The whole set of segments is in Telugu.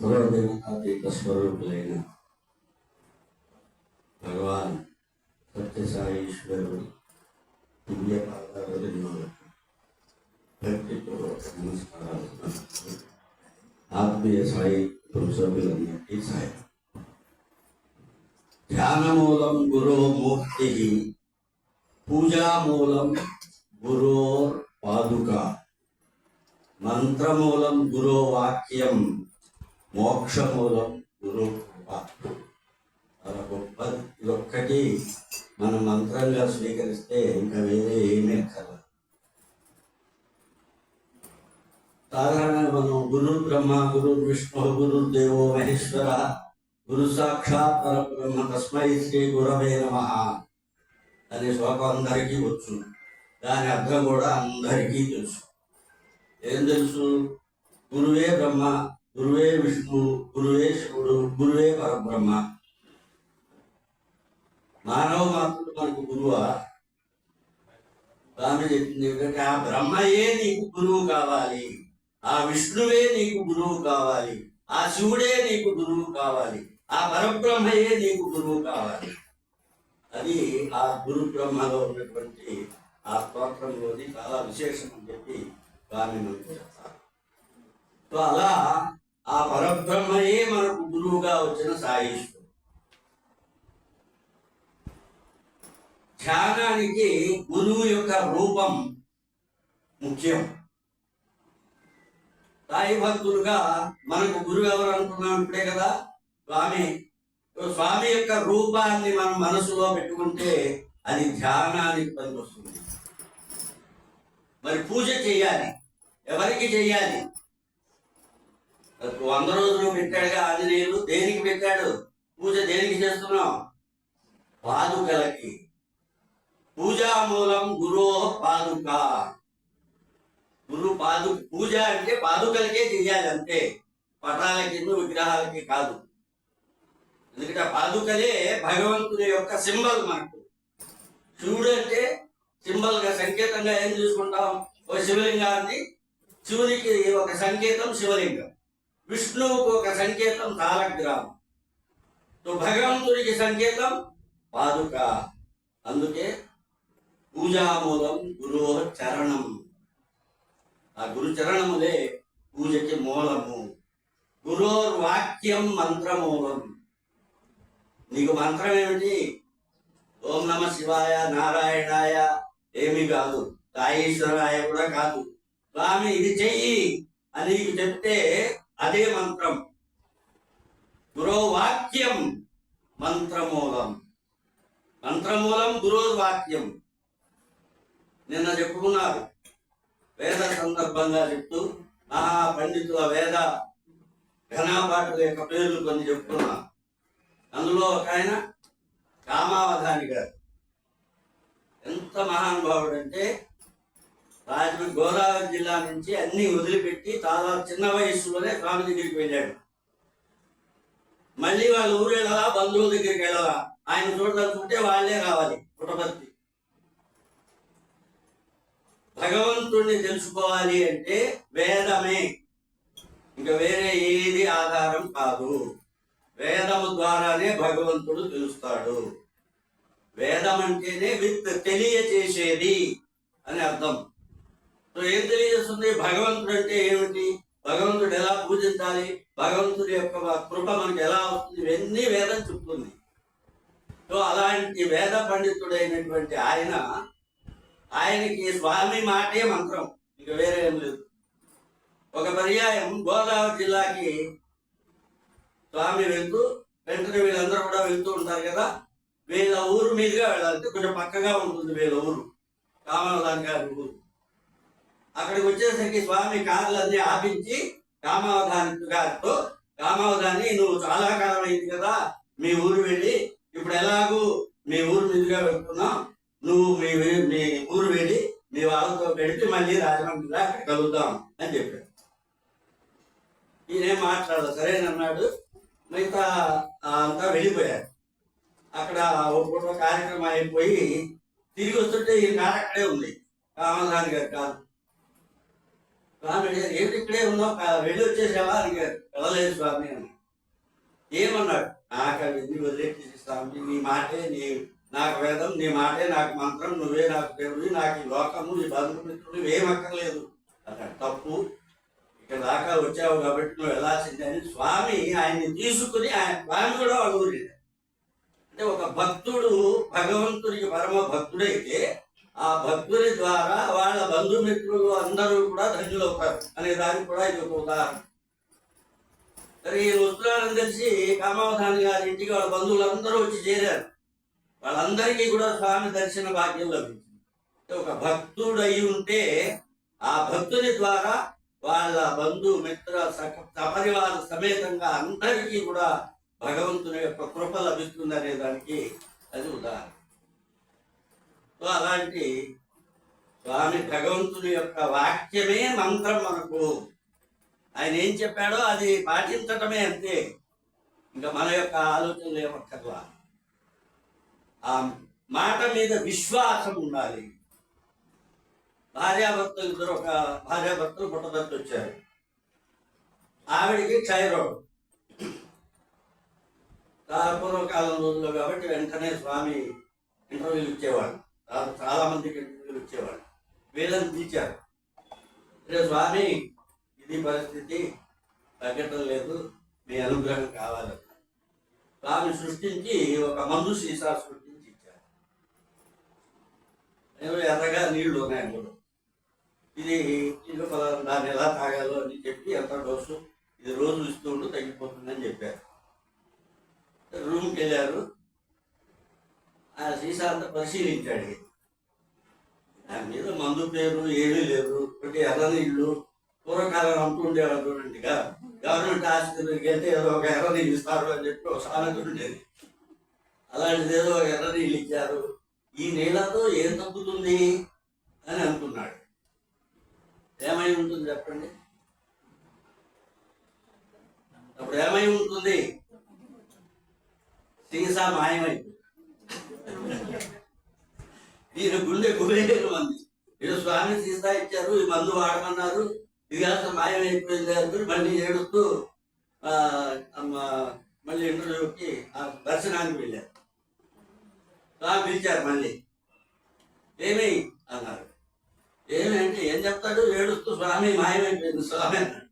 సర్వదేవతాతీత స్వరూపులైన భగవాన్ సత్యసాయి ఈశ్వరుడు దివ్య పాదాలను భక్తితో నమస్కారాలు ఆత్మీయ సాయి సభ్యులందరికీ సాయి ధ్యానమూలం గురో మూర్తి పూజామూలం గురో పాదుక మంత్రమూలం గురో వాక్యం మోక్షములో గురు కృప గొప్ప ఇదొక్కటి మనం మంత్రంగా స్వీకరిస్తే ఇంకా వేరే ఏమీ కదా సాధారణంగా మనం గురు బ్రహ్మ గురు విష్ణు గురు దేవో మహేశ్వర గురు సాక్షాత్ పరబ్రహ్మ తస్మై శ్రీ గురవే నమ అనే శ్లోకం అందరికీ వచ్చు. దాని అర్థం కూడా అందరికీ తెలుసు. ఏం తెలుసు? గురువే బ్రహ్మ గురువే విష్ణు గురువే శివుడు గురువే పరబ్రహ్మ. మానవ మాత్రుడు మనకు గురువా? స్వామి చెప్పింది ఏంటంటే ఆ బ్రహ్మయే నీకు గురువు కావాలి. ఆ విష్ణువే నీకు గురువు కావాలి. ఆ శివుడే నీకు గురువు కావాలి. ఆ పరబ్రహ్మయే నీకు గురువు కావాలి. అది ఆ గురు బ్రహ్మలో ఉన్నటువంటి ఆ స్తోత్రంలోని చాలా విశేషం అని చెప్పి స్వామి మనకు చెప్తారు సో అలా ఆ పరబ్రహ్మయే మనకు గురువుగా వచ్చిన సాయిశ్వరుడు. ధ్యానానికి గురువు యొక్క రూపం ముఖ్యం. సాయి భక్తులుగా మనకు గురువు ఎవరు అనుకున్నాం ఇప్పుడే కదా? స్వామి. స్వామి యొక్క రూపాన్ని మనం మనసులో పెట్టుకుంటే అది ధ్యానానికి పనికొస్తుంది. మరి పూజ చేయాలి. ఎవరికి చేయాలి? వంద రోజులు పెట్టాడుగా ఆంజనేయులు. దేనికి పెట్టాడు? పూజ దేనికి చేస్తున్నాం పాదుకలకి. పూజా మూలం గురో పాదుక. గురు పాదు పూజ అంటే పాదుకలకే చేయాలి అంతే. పటాలకి విగ్రహాలకి కాదు. ఎందుకంటే ఆ పాదుకలే భగవంతుని యొక్క సింబల్ మనకు. శివుడు అంటే సింబల్గా సంకేతంగా ఏం చూసుకుంటాం? ఒక శివలింగాన్ని. శివునికి ఒక సంకేతం శివలింగం. విష్ణువుకు ఒక సంకేతం తాలగ్రామం సో భగవంతుడికి సంకేతం పాదుక. అందుకే పూజామూలం గురో చరణం. ఆ గురు చరణములే పూజకి మూలము. గురోర్ వాక్యం మంత్రమూలం. నీకు మంత్రం ఏమిటి? ఓం నమ శివాయ నారాయణాయ. ఏమి కాదు. సాయేశ్వరాయ కూడా కాదు. స్వామి ఇది చెయ్యి అని నీకు చెప్తే అదే మంత్రం. గురో వాక్యం మంత్రమూలం. మంత్రమూలం గురో వాక్యం నిన్న చెప్పుకున్నారు. వేద సందర్భంగా చెప్తూ మహా పండితుల వేద ఘనాపాఠుల యొక్క పేర్లు కొన్ని చెప్పుకున్నా. అందులో ఒక ఆయన కామావధాని గారు. ఎంత మహానుభావుడు అంటే రాజమండ్రి గోదావరి జిల్లా నుంచి అన్ని వదిలిపెట్టి చాలా చిన్న వయస్సులోనే స్వామి దగ్గరికి వెళ్ళాడు. మళ్ళీ వాళ్ళ ఊరు వెళ్ళాలా బంధువుల దగ్గరికి వెళ్ళాలా? ఆయన చూడదలుచుకుంటే వాళ్ళే రావాలి పుట్టపర్తి భగవంతుణ్ణి తెలుసుకోవాలి అంటే వేదమే. ఇంకా వేరే ఏది ఆధారం కాదు. వేదము ద్వారానే భగవంతుడు తెలుస్తాడు. వేదం అంటేనే విత్ తెలియచేసేది అని అర్థం. సో ఏం తెలియజేస్తుంది? భగవంతుడు అంటే ఏమిటి? భగవంతుడు ఎలా పూజించాలి? భగవంతుడి యొక్క కృప మనకి ఎలా వస్తుంది? ఇవన్నీ వేదం చెప్తుంది. సో అలాంటి వేద పండితుడైనటువంటి ఆయన ఆయనకి స్వామి మాటే మంత్రం. ఇక వేరే ఏం లేదు. ఒక పర్యాయం గోదావరి జిల్లాకి స్వామి వెళ్తూ వెంటనే వీళ్ళందరూ కూడా వెళ్తూ ఉంటారు కదా. వీళ్ళ ఊరు మీదుగా వెళ్ళాలంటే కొంచెం పక్కగా ఉంటుంది వీళ్ళ ఊరు. కామలదాన్ గారి ఊరు. అక్కడికి వచ్చేసరికి స్వామి కార్లన్నీ ఆపించి రామావధాని గారితో రామావధాని నువ్వు చాలా కాలం అయింది కదా మీ ఊరు వెళ్ళి ఇప్పుడు ఎలాగూ మీ ఊరు మీదుగా వెళ్తున్నాం నువ్వు మీ మీ ఊరు వెళ్ళి మీ వాళ్ళతో పెడితే మళ్ళీ రాజమండ్రిలో అక్కడ కలుద్దాం అని చెప్పాడు. ఈయనేం మాట్లాడదు సరేనన్నాడు మిగతా అంతా వెళ్ళిపోయారు. అక్కడ ఒక కార్యక్రమం అయిపోయి తిరిగి వస్తుంటే ఈ కారు అక్కడే ఉంది. రామధాని గారి కారు. స్వామి అడిగారు ఏమిటి ఇక్కడే ఉన్నావు? వెళ్ళి వచ్చేసావా? అడిగారు. వెళ్ళలేదు స్వామి అని. ఏమన్నాడు? నాకు అవి వదిలేసి స్వామి నీ మాటే నీ నాకు వేదం నీ మాటే నాకు మంత్రం నువ్వే నాకు దేవుడి నాకు ఈ లోకము ఈ బంధుమిత్రులు ఏం అక్కర్లేదు. తప్పు. ఇక్కడ దాకా వచ్చావు కాబట్టి నువ్వు వెళ్ళాల్సిందే అని స్వామి ఆయన్ని తీసుకుని ఆయన స్వామి కూడా వాళ్ళ ఊరి అంటే ఒక భక్తుడు భగవంతుడికి పరమ భక్తుడైతే ఆ భక్తుడి ద్వారా వాళ్ళ బంధుమిత్రులు అందరూ కూడా ధన్యులవుతారు అనే దానికి కూడా ఇది ఒక ఉదాహరణ. సరే ఈ వస్తున్నారని తెలిసి కామావధాని గారి ఇంటికి వాళ్ళ బంధువులందరూ వచ్చి చేరారు. వాళ్ళందరికీ కూడా స్వామి దర్శన భాగ్యం లభించింది. ఒక భక్తుడు అయి ఉంటే ఆ భక్తుని ద్వారా వాళ్ళ బంధు మిత్ర సపరివార సమేతంగా అందరికీ కూడా భగవంతుని యొక్క కృప లభిస్తుంది అనే దానికి అది ఉదాహరణ. సో అలాంటి స్వామి భగవంతుని యొక్క వాక్యమే మంత్రం మనకు. ఆయన ఏం చెప్పాడో అది పాటించటమే అంతే. ఇంకా మన యొక్క ఆలోచనలు ఏమక్కర్లా ఆ మాట మీద విశ్వాసం ఉండాలి. భార్యాభర్తలు ఇద్దరు ఒక భార్యాభర్తలు పుట్టదత్తు వచ్చారు. ఆవిడికి క్షయరోగం. చాలా పూర్వకాలం రోజుల్లో కాబట్టి వెంటనే స్వామి ఇంటర్వ్యూలు ఇచ్చేవాడు చాలా- చాలా మందికి ఇంటర్వ్యూలు వీళ్ళని తీర్చారు రే స్వామి ఇది పరిస్థితి. తగ్గటం లేదు. మీ అనుగ్రహం కావాలి. స్వామి సృష్టించి ఒక మందు సీసా సృష్టించి ఇచ్చారు. నేను ఎర్రగా నీళ్ళు ఉన్నాయి అందులో. ఇది ఇది దాన్ని ఎలా తాగాలో అని చెప్పి ఎంత డోసు ఇది రోజు ఇస్తూ ఉంటూ తగ్గిపోతుందని చెప్పారు. రూమ్కి వెళ్ళారు. ఆ సీసా అంతా పరిశీలించాడు. దాని మీద మందు పేరు ఏమీ లేదు. ఒకటి ఎర్ర నీళ్ళు పూర్వకాలం అంటూ ఉండేవాళ్ళు చూడండి. గవర్నమెంట్ ఆసుపత్రికి వెళ్తే ఏదో ఒక ఎర్ర నీళ్ళు ఇస్తారు అని చెప్పి ఒక సామెత ఉండేది. అలాంటిది ఏదో ఒక ఎర్ర నీళ్ళు ఇచ్చారు. ఈ నీళ్ళతో ఏం తగ్గుతుంది అని అనుకున్నాడు. ఏమై ఉంటుంది చెప్పండి? అప్పుడు ఏమై ఉంటుంది? సీసా మాయమైపోయింది. ఈయన గుండె గుబేరు మంది. ఈయన స్వామి సీతా ఇచ్చారు ఈ మందు వాడమన్నారు. ఇది కాస్త మాయమైపోయింది అనుకుని మళ్ళీ ఏడుస్తూ ఆ, మళ్ళీ ఇంటర్వ్యూకి ఆ దర్శనానికి వెళ్ళారు. స్వామి పిలిచారు మళ్ళీ. ఏమి అన్నారు. ఏమి అంటే ఏం చెప్తాడు? ఏడుస్తూ స్వామి మాయమైపోయింది స్వామి అన్నాడు.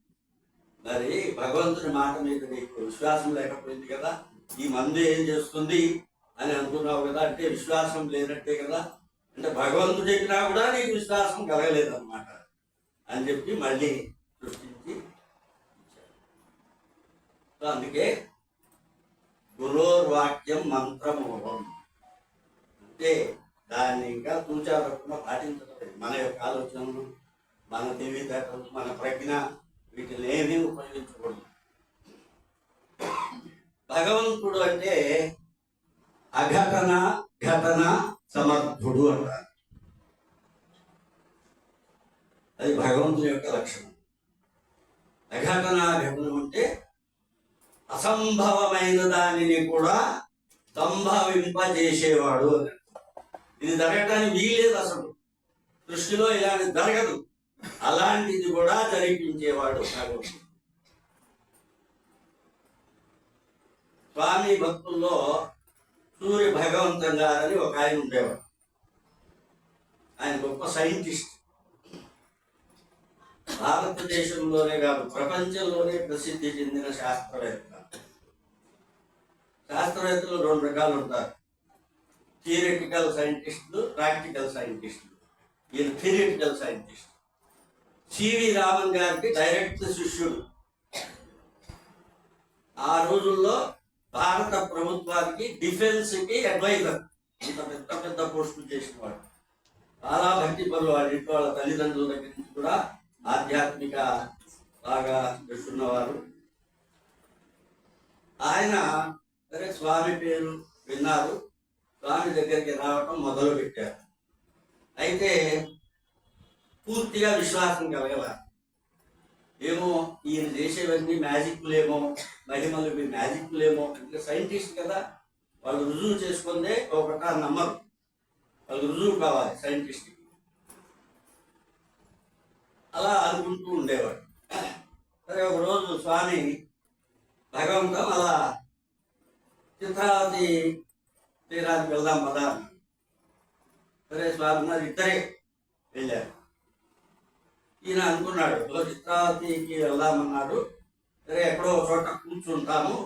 మరి భగవంతుని మాట మీద నీకు విశ్వాసం లేకపోయింది కదా? ఈ మందు ఏం చేస్తుంది? అని అనుకున్నావు కదా అంటే విశ్వాసం లేనట్టే కదా? అంటే భగవంతుడు చెప్పినా కూడా నీకు విశ్వాసం కలగలేదన్నమాట అని చెప్పి మళ్ళీ సృష్టించి సో అందుకే గురోర్వాక్యం మంత్రమూలం. అంటే దాన్ని ఇంకా తూచా తప్పకుండా మన యొక్క ఆలోచనలు మన తెలివితేటలు మన ప్రజ్ఞ వీటిని ఏమీ ఉపయోగించకూడదు. భగవంతుడు అంటే అఘటన ఘటన సమర్థుడు అంటారు. అది భగవంతుని యొక్క లక్షణం. అఘటన అంటే అసంభవమైన దానిని కూడా సంభవింపజేసేవాడు అని ఇది జరగటానికి వీలేదు అసలు. సృష్టిలో ఇలాంటి జరగదు. అలాంటిది కూడా జరిపించేవాడు భగవంతుడు. స్వామి భక్తుల్లో సూర్య భగవంతం గారని ఒక ఆయన ఉండేవాడు. ఆయన గొప్ప సైంటిస్ట్. భారతదేశంలోనే కాదు ప్రపంచంలోనే ప్రసిద్ధి చెందిన శాస్త్రవేత్త. శాస్త్రవేత్తలు రెండు రకాలు ఉంటారు. థియరిటికల్ సైంటిస్టులు ప్రాక్టికల్ సైంటిస్టులు ఈయన థియరిటికల్ సైంటిస్ట్ సివి రామన్ గారికి డైరెక్ట్ శిష్యుడు. ఆ రోజుల్లో భారత ప్రభుత్వానికి డిఫెన్స్కి అడ్వైజర్. ఇంత పెద్ద పెద్ద పోస్టులు చేసిన వాడు చాలా భక్తి పనులు వాళ్ళ ఇంట్లో వాళ్ళ తల్లిదండ్రుల దగ్గర నుంచి కూడా ఆధ్యాత్మిక బాగా చేస్తున్నవారు. ఆయన సరే స్వామి పేరు విన్నారు. స్వామి దగ్గరికి రావటం మొదలు పెట్టారు అయితే పూర్తిగా విశ్వాసం కలగల ఏమో ఈయన చేసేవన్నీ మ్యాజిక్లేమో మహిమలు మీ మ్యాజిక్లేమో అంటే సైంటిస్ట్ కదా వాళ్ళు రుజువు చేసుకుందే ఒక ప్రకారం నమ్మరు. వాళ్ళు రుజువు కావాలి సైంటిస్ట్ అలా అనుకుంటూ ఉండేవాడు. సరే ఒక రోజు స్వామి భగవంతం అలా చిత్రావతి తీరానికి వెళ్దాం పదా సరే స్వామి ఉన్నారు ఇద్దరే వెళ్ళారు. ఈయన అనుకున్నాడు చిత్రావతికి వెళ్దామన్నాడు. సరే ఎక్కడో చోట కూర్చుంటాము.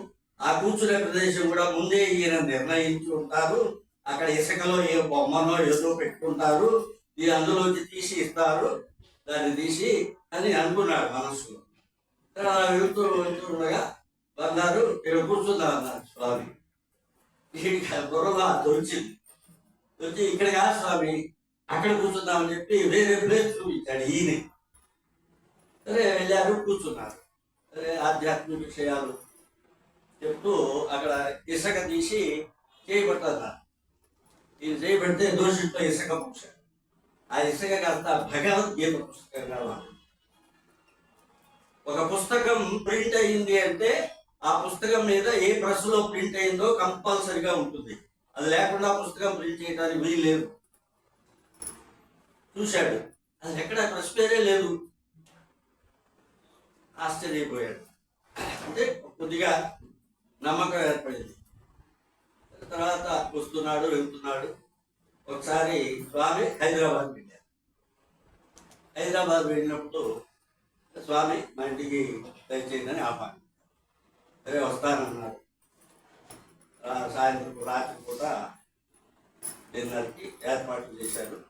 ఆ కూర్చునే ప్రదేశం కూడా ముందే ఈయన నిర్ణయించి ఉంటారు. అక్కడ ఇసుకలో ఏ బొమ్మనో ఏదో పెట్టుకుంటారు. ఈ అందులోంచి తీసి ఇస్తారు. దాన్ని తీసి అని అనుకున్నాడు మనసులో సరే అలా వెళ్తూ వెళ్తూ ఉండగా అన్నారు ఇక్కడ కూర్చుందా అన్నారు స్వామి. ఇక్కడ బుర్రలో దొరిచింది ఇక్కడ కాదు స్వామి అక్కడ కూర్చుందామని చెప్పి వేరే ప్లేస్ చూపించాడు ఈయన. వెళ్ళారు కూర్చున్నారు. సరే ఆధ్యాత్మిక విషయాలు చెప్తూ అక్కడ ఇసుక తీసి చేయబట్టన్నారు ఇది చేయబడితే దోషితో ఇసుక పుస్తకం ఆ ఇసుక కాస్త భగవద్గీత పుస్తకంగా మారింది. ఒక పుస్తకం ప్రింట్ అయింది అంటే ఆ పుస్తకం మీద ఏ ప్రెస్లో ప్రింట్ అయిందో కంపల్సరిగా ఉంటుంది. అది లేకుండా పుస్తకం ప్రింట్ చేయడానికి వీలు లేదు. చూశాడు. అది ఎక్కడ ప్రెస్ పేరే లేదు. ఆశ్చర్యపోయాడు. అంటే కొద్దిగా నమ్మకం ఏర్పడింది. తర్వాత వస్తున్నాడు వెళ్తున్నాడు. ఒకసారి స్వామి హైదరాబాద్ వెళ్ళారు హైదరాబాద్ వెళ్ళినప్పుడు స్వామి మా ఇంటికి దయచేయండి ఆపాను సరే వస్తానన్నాడు. సాయంత్రం రాత్రి కూడా డిన్నర్కి ఏర్పాట్లు చేశాడు.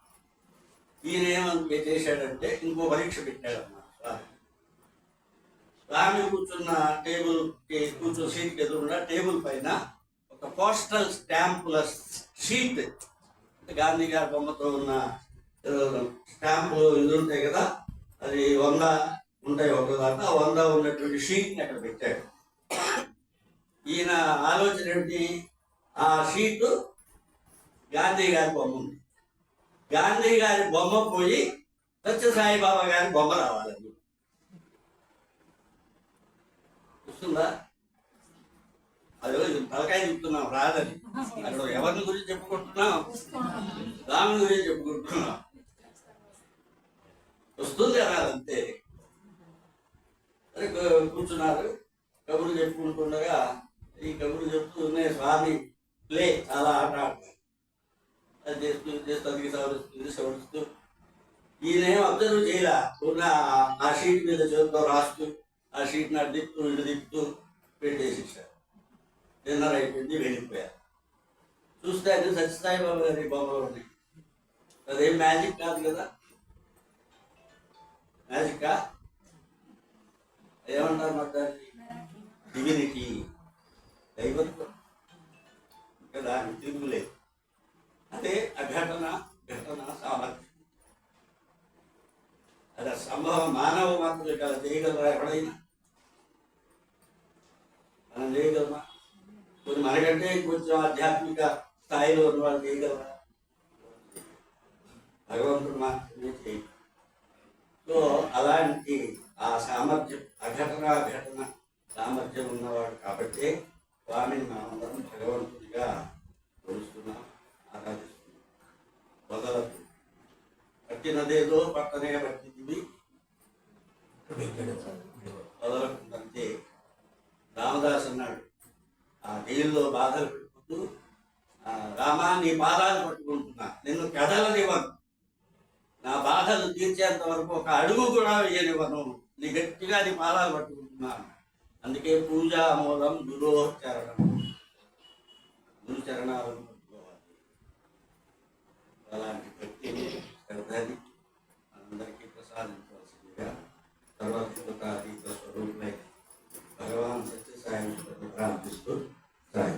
ఈయన ఏమని చేశాడంటే ఇంకో పరీక్ష పెట్టాడు ఆమె కూర్చున్న టేబుల్ కూర్చున్న సీట్కి ఎదురున్న టేబుల్ పైన ఒక పోస్టల్ స్టాంపుల షీట్. గాంధీ గారి బొమ్మతో ఉన్న స్టాంపు ఇది ఉంటాయి కదా అది వంద ఉంటాయి ఒక దాకా వంద ఉన్నటువంటి షీట్ని అక్కడ పెట్టాడు. ఈయన ఆలోచన ఏంటి? ఆ షీటు గాంధీ గారి బొమ్మ ఉంది. గాంధీ గారి బొమ్మ పోయి సత్యసాయి బాబా గారి బొమ్మ రావాలని వస్తుందా అదో తలకాయ చెప్తున్నాం రాదని. అక్కడ ఎవరిని గురించి చెప్పుకుంటున్నాం? రాముని గురించి చెప్పుకుంటున్నాం. వస్తుంది రాదంతే అంతే. కూర్చున్నారు. కబుర్లు చెప్పుకుంటుండగా ఈ కబుర్లు చెప్తూనే స్వామి ప్లే చాలా ఆట ఆడతారు. అది చేస్తూ చేస్తూ అది సవరిస్తుంది సవరిస్తూ ఈయన ఏం అబ్జర్వ్ చేయలే? ఉన్న ఆ షీట్ మీద చేతితో రాస్తూ ఆ షీట్ నా తిప్పుతూ ఇటు తిప్పుతూ పెట్టేసేసారు డిన్నర్ అయిపోయింది వెళ్ళిపోయారు. చూస్తే అది సత్యసాయిబాబు గారి బొమ్మలు ఉన్నాయి అదేం మ్యాజిక్ కాదు కదా? మ్యాజికా? ఏమంటారు మరి దాన్ని? డివినిటీ. దైవత్వం. ఇంకా దాని తిరుగులేదు అదే అఘటన ఘటన సామర్థ్యం. అది సంభవం మానవ మాత్రమే కదా చేయగలరా ఎవడైనా మనం చేయగలమా కొన్ని మనకంటే కొంచెం ఆధ్యాత్మిక స్థాయిలో ఉన్న వాళ్ళు చేయగలరా భగవంతుడు మాత్రమే చేయగలరు సో అలాంటి ఆ సామర్థ్యం అఘటన ఘటన సామర్థ్యం ఉన్నవాడు కాబట్టి స్వామిని మనందరం భగవంతుడిగా కొలుస్తున్నాం ఆరాధిస్తున్నాం. వదలదు పట్టినదేదో పట్టనే పట్టింది వదలకుందంతే రామదాస్ అన్నాడు. ఆ జైల్లో బాధలు పెట్టుకుంటూ రామా నీ పాదాలు పట్టుకుంటున్నా. నిన్ను కదలనివ్వను. నా బాధలు తీర్చేంత వరకు ఒక అడుగు కూడా వేయనివ్వను. నీ గట్టిగా నీ పాదాలు పట్టుకుంటున్నాను అందుకే పూజా మూలం గురోచరణం. గురు చరణాలను పట్టుకోవాలి. అలాంటి భక్తిని శ్రద్ధని అందరికీ ప్రసాదించవలసిందిగా సర్వత్మకాతీత స్వరూపులై భగవాన్ సత్యసాయి ప్రార్థిస్తూ సాయి.